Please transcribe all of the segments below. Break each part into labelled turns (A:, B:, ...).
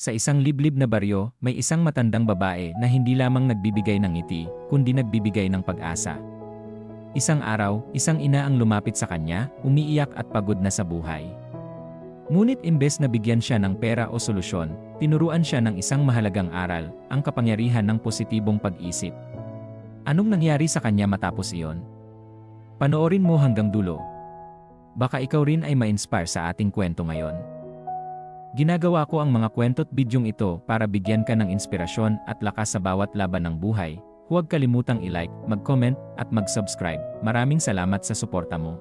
A: Sa isang liblib na baryo, may isang matandang babae na hindi lamang nagbibigay ng ngiti, kundi nagbibigay ng pag-asa. Isang araw, isang ina ang lumapit sa kanya, umiiyak at pagod na sa buhay. Ngunit imbes na bigyan siya ng pera o solusyon, tinuruan siya ng isang mahalagang aral, ang kapangyarihan ng positibong pag-isip. Anong nangyari sa kanya matapos iyon? Panoorin mo hanggang dulo. Baka ikaw rin ay ma-inspire sa ating kwento ngayon. Ginagawa ko ang mga kwento't bidyong ito para bigyan ka ng inspirasyon at lakas sa bawat laban ng buhay. Huwag kalimutang i-like, mag-comment, at mag-subscribe. Maraming salamat sa suporta mo.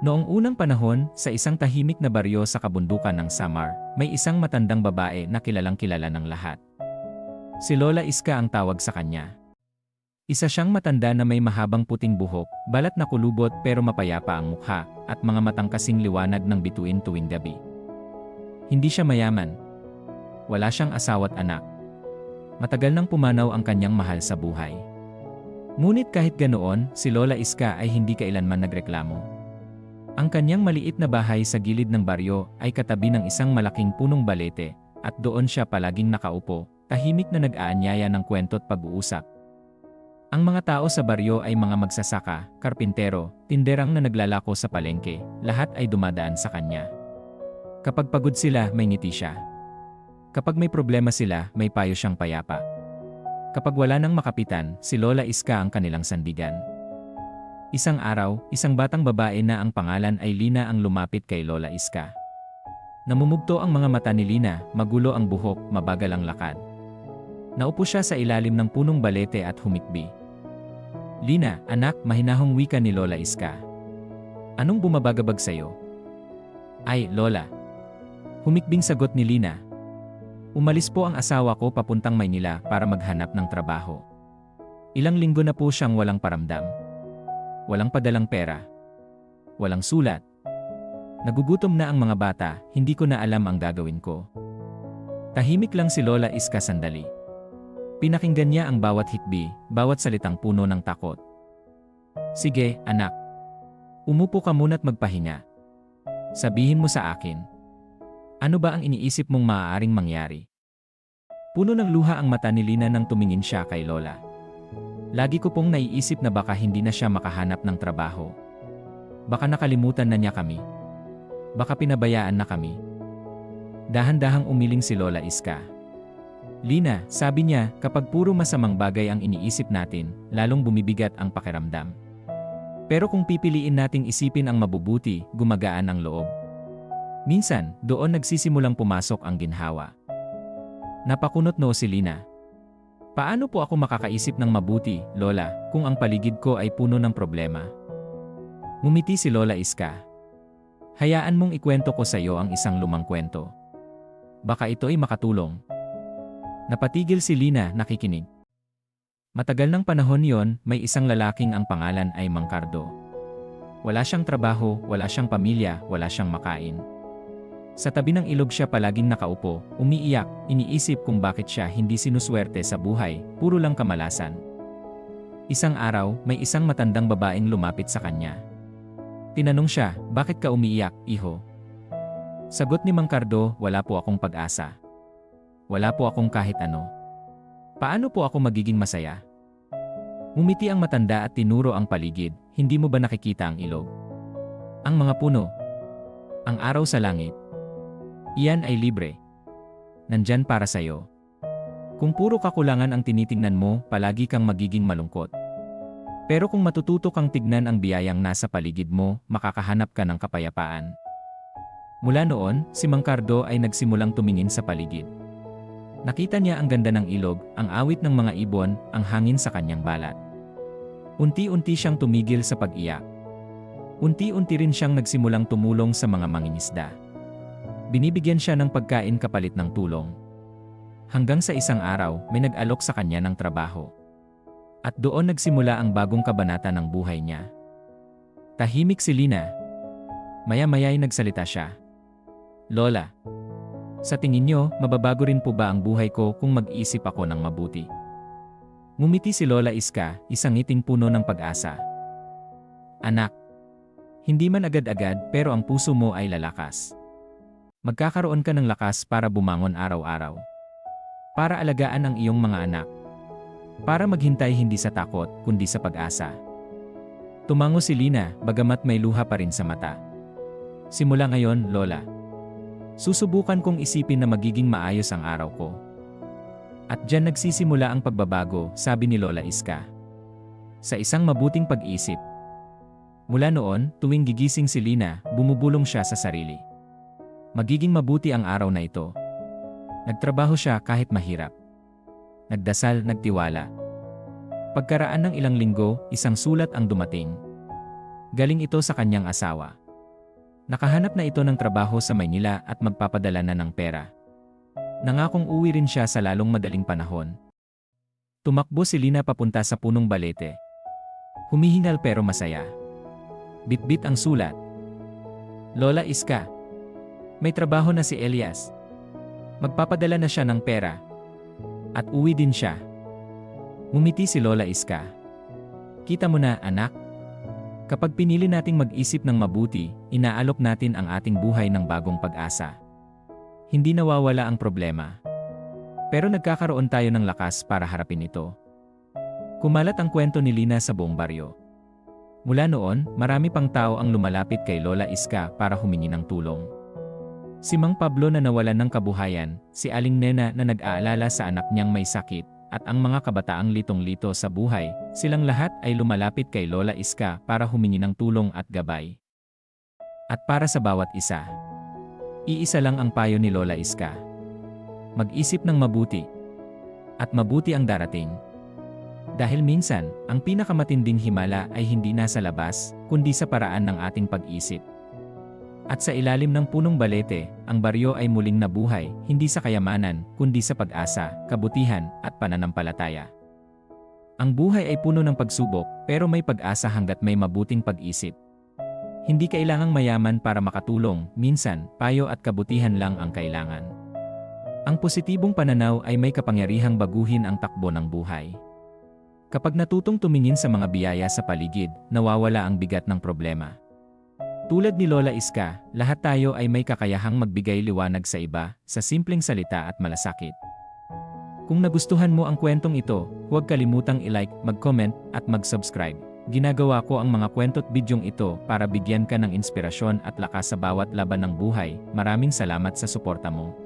A: Noong unang panahon, sa isang tahimik na baryo sa kabundukan ng Samar, may isang matandang babae na kilalang kilala ng lahat. Si Lola Iska ang tawag sa kanya. Isa siyang matanda na may mahabang puting buhok, balat na kulubot pero mapayapa ang mukha, at mga matang kasing liwanag ng bituin tuwing gabi. Hindi siya mayaman. Wala siyang asawa't anak. Matagal nang pumanaw ang kanyang mahal sa buhay. Ngunit kahit ganoon, si Lola Iska ay hindi kailanman nagreklamo. Ang kanyang maliit na bahay sa gilid ng baryo ay katabi ng isang malaking punong balete, at doon siya palaging nakaupo, tahimik na nag-aanyaya ng kwento't pag-uusap. Ang mga tao sa baryo ay mga magsasaka, karpintero, tinderang na naglalako sa palengke, lahat ay dumadaan sa kanya. Kapag pagod sila, may ngiti siya. Kapag may problema sila, may payo siyang payapa. Kapag wala nang makapitan, si Lola Iska ang kanilang sandigan. Isang araw, isang batang babae na ang pangalan ay Lina ang lumapit kay Lola Iska. Namumugto ang mga mata ni Lina, magulo ang buhok, mabagal ang lakad. Naupo siya sa ilalim ng punong balete at humikbi. Lina, anak, mahinahong wika ni Lola Iska. Anong bumabagabag sa'yo? Ay, Lola, Humikbing sagot ni Lina. Umalis po ang asawa ko papuntang Maynila para maghanap ng trabaho. Ilang linggo na po siyang walang paramdam. Walang padalang pera. Walang sulat. Nagugutom na ang mga bata, hindi ko na alam ang gagawin ko. Tahimik lang si Lola Iska sandali. Pinakinggan niya ang bawat hikbi, bawat salitang puno ng takot. Sige, anak. Umupo ka muna't magpahinga. Sabihin mo sa akin, ano ba ang iniisip mong maaaring mangyari? Puno ng luha ang mata ni Lina nang tumingin siya kay Lola. Lagi ko pong naiisip na baka hindi na siya makahanap ng trabaho. Baka nakalimutan na niya kami. Baka pinabayaan na kami. Dahan-dahang umiling si Lola Iska. Lina, sabi niya, kapag puro masamang bagay ang iniisip natin, lalong bumibigat ang pakiramdam. Pero kung pipiliin nating isipin ang mabubuti, gumagaan ang loob. Minsan, doon nagsisimulang pumasok ang ginhawa. Napakunot no si Lina. Paano po ako makakaisip ng mabuti, Lola, kung ang paligid ko ay puno ng problema? Ngumiti si Lola Iska. Hayaan mong ikwento ko sa iyo ang isang lumang kwento. Baka ito ay makatulong. Napatigil si Lina nakikinig. Matagal ng panahon yon, may isang lalaking ang pangalan ay Mangkardo. Wala siyang trabaho, wala siyang pamilya, wala siyang makain. Sa tabi ng ilog siya palaging nakaupo, umiiyak, iniisip kung bakit siya hindi sinuswerte sa buhay, puro lang kamalasan. Isang araw, may isang matandang babaeng lumapit sa kanya. Tinanong siya, bakit ka umiiyak, iho? Sagot ni Mang Cardo, wala po akong pag-asa. Wala po akong kahit ano. Paano po ako magiging masaya? Mumiti ang matanda at tinuro ang paligid, hindi mo ba nakikita ang ilog? Ang mga puno. Ang araw sa langit. Iyan ay libre. Nandyan para sa'yo. Kung puro kakulangan ang tinitingnan mo, palagi kang magiging malungkot. Pero kung matututo kang tignan ang biyayang nasa paligid mo, makakahanap ka ng kapayapaan. Mula noon, si Mangkardo ay nagsimulang tumingin sa paligid. Nakita niya ang ganda ng ilog, ang awit ng mga ibon, ang hangin sa kanyang balat. Unti-unti siyang tumigil sa pag-iyak. Unti-unti rin siyang nagsimulang tumulong sa mga mangingisda. Binibigyan siya ng pagkain kapalit ng tulong. Hanggang sa isang araw, may nag-alok sa kanya ng trabaho. At doon nagsimula ang bagong kabanata ng buhay niya. Tahimik si Lina. Maya-maya'y nagsalita siya. Lola, sa tingin niyo, mababago rin po ba ang buhay ko kung mag-isip ako ng mabuti? Ngumiti si Lola Iska, isang ngiting puno ng pag-asa. Anak, hindi man agad-agad pero ang puso mo ay lalakas. Magkakaroon ka ng lakas para bumangon araw-araw. Para alagaan ang iyong mga anak. Para maghintay hindi sa takot, kundi sa pag-asa. Tumango si Lina, bagamat may luha pa rin sa mata. Simula ngayon, Lola. Susubukan kong isipin na magiging maayos ang araw ko. At dyan nagsisimula ang pagbabago, sabi ni Lola Iska. Sa isang mabuting pag-isip. Mula noon, tuwing gigising si Lina, bumubulong siya sa sarili. Magiging mabuti ang araw na ito. Nagtrabaho siya kahit mahirap. Nagdasal, nagtiwala. Pagkaraan ng ilang linggo, isang sulat ang dumating. Galing ito sa kanyang asawa. Nakahanap na ito ng trabaho sa Maynila at magpapadala na ng pera. Nangakong uwi rin siya sa lalong madaling panahon. Tumakbo si Lina papunta sa punong balete. Humihingal pero masaya. Bitbit ang sulat. Lola Iska. May trabaho na si Elias. Magpapadala na siya ng pera. At uwi din siya. Ngumiti si Lola Iska. Kita mo na, anak. Kapag pinili nating mag-isip ng mabuti, inaalok natin ang ating buhay ng bagong pag-asa. Hindi nawawala ang problema. Pero nagkakaroon tayo ng lakas para harapin ito. Kumalat ang kwento ni Lina sa buong baryo. Mula noon, marami pang tao ang lumalapit kay Lola Iska para humingi ng tulong. Si Mang Pablo na nawalan ng kabuhayan, si Aling Nena na nag-aalala sa anak niyang may sakit, at ang mga kabataang litong-lito sa buhay, silang lahat ay lumalapit kay Lola Iska para humingi ng tulong at gabay. At para sa bawat isa, iisa lang ang payo ni Lola Iska. Mag-isip ng mabuti. At mabuti ang darating. Dahil minsan, ang pinakamatinding himala ay hindi nasa labas, kundi sa paraan ng ating pag-isip. At sa ilalim ng punong balete, ang baryo ay muling nabuhay, hindi sa kayamanan, kundi sa pag-asa, kabutihan, at pananampalataya. Ang buhay ay puno ng pagsubok, pero may pag-asa hanggat may mabuting pag-isip. Hindi kailangang mayaman para makatulong, minsan, payo at kabutihan lang ang kailangan. Ang positibong pananaw ay may kapangyarihang baguhin ang takbo ng buhay. Kapag natutong tumingin sa mga biyaya sa paligid, nawawala ang bigat ng problema. Tulad ni Lola Iska, lahat tayo ay may kakayahang magbigay liwanag sa iba, sa simpleng salita at malasakit. Kung nagustuhan mo ang kwentong ito, huwag kalimutang i-like, mag-comment, at mag-subscribe. Ginagawa ko ang mga kwento't bidyong ito para bigyan ka ng inspirasyon at lakas sa bawat laban ng buhay. Maraming salamat sa suporta mo.